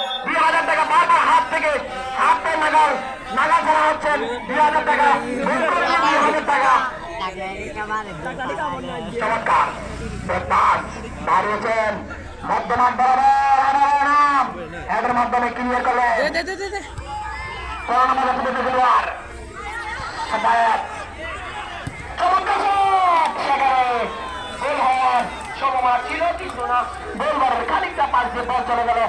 দুই হাজার টাকা বারবার হাত থেকে হাত নাগাল নাগাল করা হচ্ছেন দুই হাজার টাকা। দুই হাজার চমৎকার। দাঁড়িয়েছেন বরাবর। এদের মাধ্যমে ক্লিয়ার করোনা খেলোয়াড় ছিল কিন্তু না। খানিকটা পাশ দিয়ে বল চলে গেল।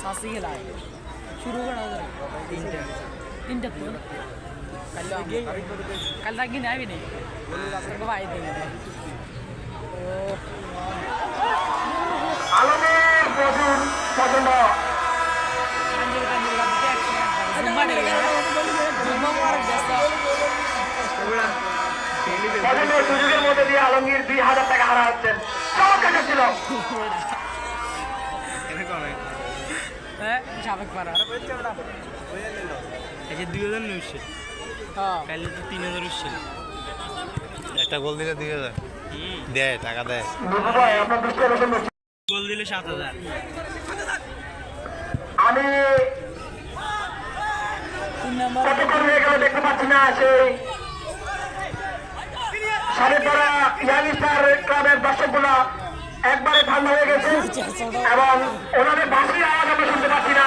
সাসি খেলা শুরু করা যায় তিনটা তিনটা তো কাল কাল থাকি না আবি নেই ভাই দিন ও আলমের প্রচুর পছন্দ কাঞ্জল কাঞ্জল লাগতে একশো জুম্মা ডেলে গেল জুম্মা মারা গেছে পছন্দের সুযোগের মধ্যে দিয়ে আলমগীর দুই হাজার টাকা হারা হচ্ছেন চমৎকার ছিল হ্যাঁ সাবেক পাড়া এই যে দুই হাজার নয়শো। হ্যাঁ। তো তিন হাজার উঠছে একটা গোল দিলে দুই হাজার। দেয় টাকা দেয়। গোল দিলে সাত হাজার। আমি কতক্ষণ হয়ে গেল দেখতে পাচ্ছি না সেই সাড়ে পড়া ইয়ালিস্টার ক্লাবের দর্শকগুলা। একবারে ঠান্ডা হয়ে গেছে এবং ওনাদের বাসির আওয়াজ আমি শুনতে পাচ্ছি না।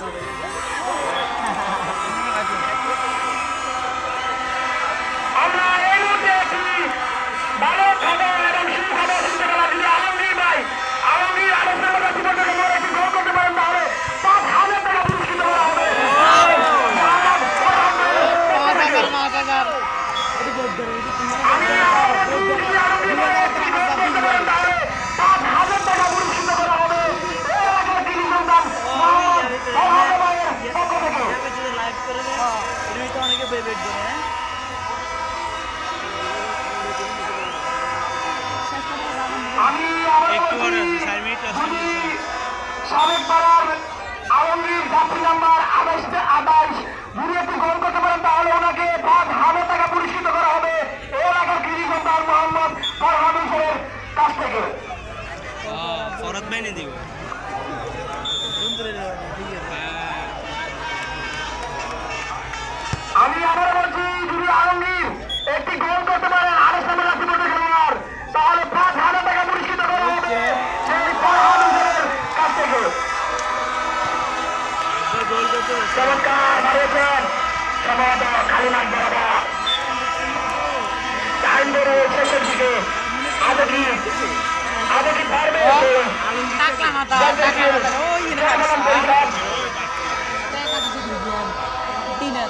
সাবেক পাড়ার যাত্রী নাম্বার আঠাইশ আঠাইশ যদি একটি গোল করতে পারেন তাহলে ওনাকে পাঁচ হাজার টাকা পুরস্কৃত করা হবে। এই এলাকার কৃষি সন্তান মোহাম্মদ ফরহাদ হোসেনের কাছ থেকে। চমৎকার বাড়িয়েছেন সম্ভবত কালীনাথ বরাবর টাইম ধরে শেষের দিকে আজও কি আজও কি পারবে টাকলা মাথা টাকলা মাথা ওই না তিনের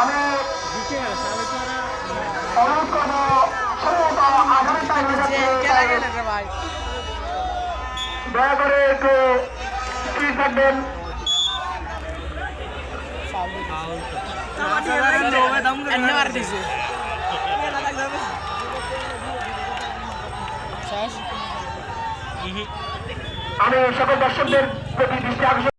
আমি অনুরোধ করব সম্ভবত আগামী টাইম খেলা গেলে রে ভাই দয়া করে একটু স্থির থাকবেন আমি সকল দর্শকদের প্রতি দৃষ্টি আকর্ষণ